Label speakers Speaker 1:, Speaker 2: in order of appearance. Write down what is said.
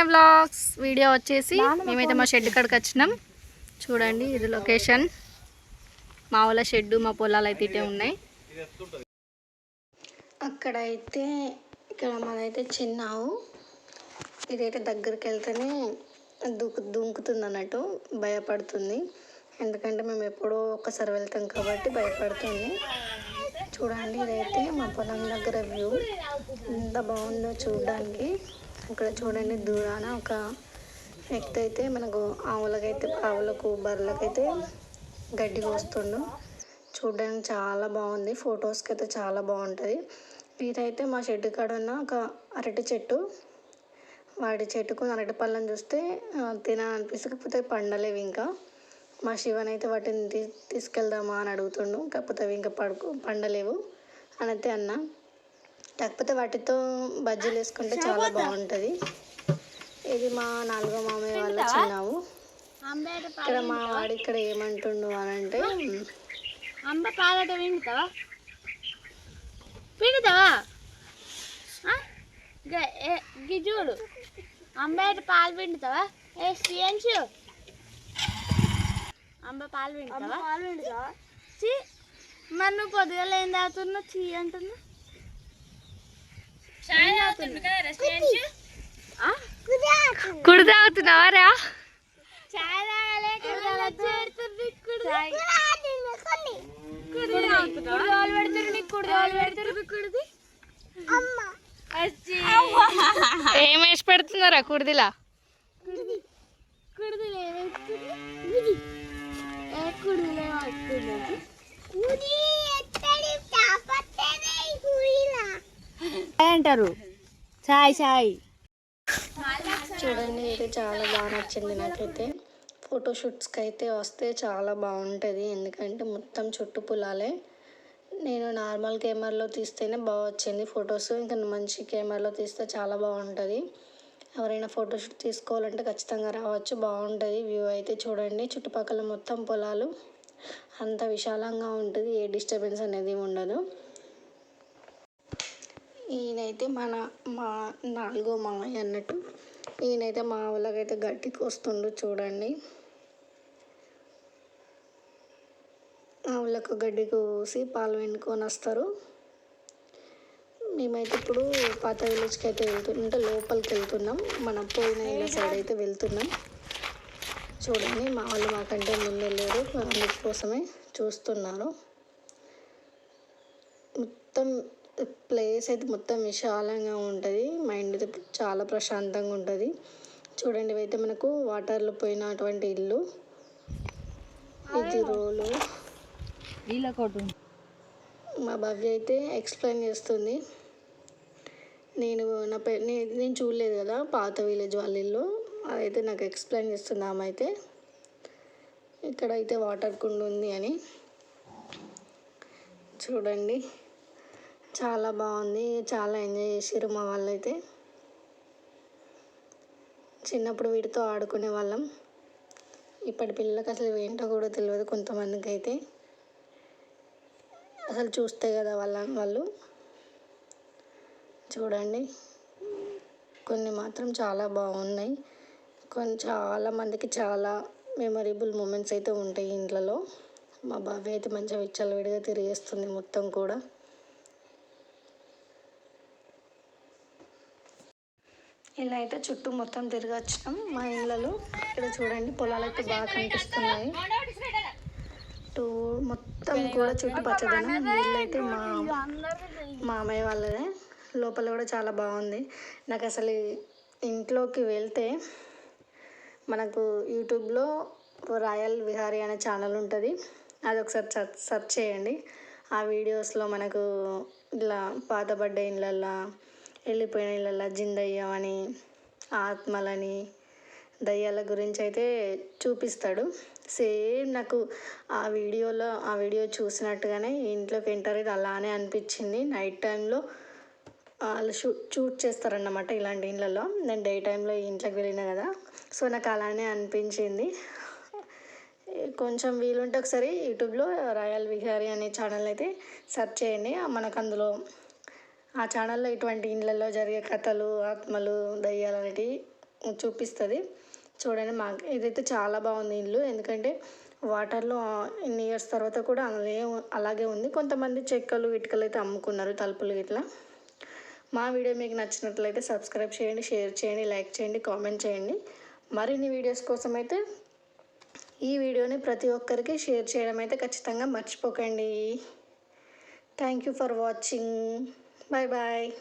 Speaker 1: Lavanya blogs video వచ్చేసి మేమైతే మా షెడ్ కాడికి వచ్చినాం. చూడండి ఇది లొకేషన్ మా వాళ్ళ షెడ్ మా పొలాలు అయితే ఇటే ఉన్నాయి. అక్కడ అయితే ఇక్కడ మనైతే చిన్న ఆవు ఇదైతే దగ్గరికి వెళ్తేనే దూకు దుంకుతుంది అన్నట్టు భయపడుతుంది. ఎందుకంటే మేము ఎప్పుడో ఒకసారి వెళ్తాం కాబట్టి భయపడుతుంది. చూడండి ఇదైతే మా పొలం దగ్గర వ్యూ ఎంత బాగుందో చూడడానికి. ఇక్కడ చూడండి దూరాన ఒక వ్యక్తి అయితే మనకు ఆవులకైతే ఆవులకు బర్రెలకైతే గడ్డి కోస్తుండు. చూడడానికి చాలా బాగుంది ఫొటోస్కి అయితే చాలా బాగుంటుంది. ఇదైతే మా షెడ్ కాడ ఉన్న ఒక అరటి చెట్టు వాటి చెట్టుకు అరటి పళ్ళని చూస్తే ఆ, తినాలనిపిస్తే కాకపోతే పండలేవు ఇంకా. మా శివన్ అయితే వాటిని తీ తీసుకెళ్దామా అని అడుగుతుండు కాకపోతే అవి ఇంకా పడుకో పండలేవు అని అయితే అన్న. కాకపోతే వాటితో బజ్జీలు వేసుకుంటే చాలా బాగుంటుంది. ఇది మా నాలుగో మామయ్య వాళ్ళ చిన్నావు. ఇక్కడ మా వాడు ఇక్కడ ఏమంటుండు అని అంటే
Speaker 2: అంబ పాలట పిండుతావా పిండుతావా ఆ? గ- ఏ- గి చూడు. అంబేట పాలు పిండుతావా ఏ స్టీయన్షు అంబ పాలు పిండుతావా పాలు పిండుతావా చీ మరి నువ్వు పొద్దుగల ఏం తాగుతున్నావు? చీ అంటున్నా. ఆ?
Speaker 1: కుడి తాగుతున్నావా? రా. ఏం వేసి పెడుతున్నారా కుడిదిలా?
Speaker 2: అంటారు చాయ్ చాయ్
Speaker 1: చూడండి ఇది చాలా బాగా నచ్చింది నాకైతే. ఫోటోషూట్స్కి అయితే వస్తే చాలా బాగుంటుంది. ఎందుకంటే మొత్తం చుట్టూ పొలాలే. నేను నార్మల్ కెమెరాలో తీస్తేనే బాగా వచ్చింది ఫొటోస్ ఇంకా మంచి కెమెరాలో తీస్తే చాలా బాగుంటుంది. ఎవరైనా ఫోటోషూట్ తీసుకోవాలంటే ఖచ్చితంగా రావచ్చు. బాగుంటుంది. వ్యూ అయితే చూడండి. చుట్టుపక్కల మొత్తం పొలాలు అంత విశాలంగా ఉంటుంది. ఏ డిస్టర్బెన్స్ అనేది ఉండదు. ఈయనైతే మన మా నాలుగో మామయ్య అన్నట్టు. ఈయనైతే మా వాళ్ళకైతే గట్టికి వస్తుండు చూడండి. ఆవులకు గడ్డి కోసి పాలు వెండుకొని వస్తారు. మేమైతే ఇప్పుడు పాత విలేజ్కి అయితే వెళ్తున్నాం. అంటే లోపలికి వెళ్తున్నాం. మన పోయిన ఇళ్ళ సైడ్ అయితే వెళ్తున్నాం. చూడండి మా వాళ్ళు మాకంటే ముందు వెళ్ళారు. అందుకోసమే చూస్తున్నారు. మొత్తం ప్లేస్ అయితే మొత్తం విశాలంగా ఉంటుంది. మైండ్ అయితే చాలా ప్రశాంతంగా ఉంటుంది. చూడండి ఇవైతే మనకు వాటర్లో పోయినటువంటి ఇల్లు. ఇది రోలు. మా భవ్య అయితే ఎక్స్ప్లెయిన్ చేస్తుంది. నేను నా పే నేను చూడలేదు కదా పాత విలేజ్ వాళ్ళ ఇల్లు. అదైతే నాకు ఎక్స్ప్లెయిన్ చేస్తుంది ఆమె అయితే. ఇక్కడైతే వాటర్ కుండ ఉంది అని. చూడండి. చాలా బాగుంది. చాలా ఎంజాయ్ చేసారు మా వాళ్ళైతే. చిన్నప్పుడు వీటితో ఆడుకునే వాళ్ళం. ఇప్పటి పిల్లలకు అసలు ఏంటో కూడా తెలియదు కొంతమందికి అయితే అసలు చూస్తే కదా వాళ్ళ వాళ్ళు. చూడండి. కొన్ని మాత్రం చాలా బాగున్నాయి. కొన్ని చాలా మందికి చాలా మెమరబుల్ మూమెంట్స్ అయితే ఉంటాయి ఇంట్లలో. మా బాబాయ్ అయితే మంచిగా విచ్చలవిడిగా తిరిగేస్తుంది మొత్తం కూడా. ఇలా అయితే చుట్టూ మొత్తం తిరిగి వచ్చినాం. మా ఇళ్ళలో ఇక్కడ చూడండి పొలాలు అయితే బాగా కనిపిస్తున్నాయి. టూ మొత్తం కూడా చుట్టూ పచ్చదనం. నీళ్ళు అయితే మా మామయ్య వాళ్ళదే. లోపల కూడా చాలా బాగుంది. నాకు అసలు ఇంట్లోకి వెళ్తే మనకు యూట్యూబ్లో రాయల్ విహారీ అనే ఛానల్ ఉంటుంది. అది ఒకసారి సర్చ్ సెర్చ్ చేయండి. ఆ వీడియోస్లో మనకు ఇలా పాతబడ్డ ఇళ్ళల్లో వెళ్ళిపోయిన ఇళ్ళల్లో జిందయ్యం అని ఆత్మలని దయ్యాల గురించి అయితే చూపిస్తాడు. సేమ్ నాకు ఆ వీడియోలో ఆ వీడియో చూసినట్టుగానే ఇంట్లోకి ఎంటర్ అయితే అలానే అనిపించింది. నైట్ టైంలో వాళ్ళు షూట్ షూట్ చేస్తారన్నమాట ఇలాంటి ఇళ్ళల్లో నేను డే టైంలో ఇంట్లోకి వెళ్ళిన కదా సో నాకు అలానే అనిపించింది. కొంచెం వీలుంటే ఒకసారి యూట్యూబ్లో రాయల్ విహారీ అనే ఛానల్ అయితే సెర్చ్ చేయండి. మనకు అందులో ఆ ఛానల్లో ఇటువంటి ఇళ్ళల్లో జరిగే కథలు ఆత్మలు దయ్యాలు అనేటివి చూపిస్తుంది. చూడండి మాకు ఇదైతే చాలా బాగుంది ఇల్లు ఎందుకంటే వాటర్లో ఇన్ని ఇయర్స్ తర్వాత కూడా అలాగే అలాగే ఉంది. కొంతమంది చెక్కలు ఇటుకలు అయితే అమ్ముకున్నారు తలుపులు ఇట్లా మా వీడియో మీకు నచ్చినట్లయితే సబ్స్క్రైబ్ చేయండి షేర్ చేయండి లైక్ చేయండి కామెంట్ చేయండి. మరిన్ని వీడియోస్ కోసం అయితే ఈ వీడియోని ప్రతి ఒక్కరికి షేర్ చేయడం అయితే ఖచ్చితంగా మర్చిపోకండి. Thank you for watching. Bye bye.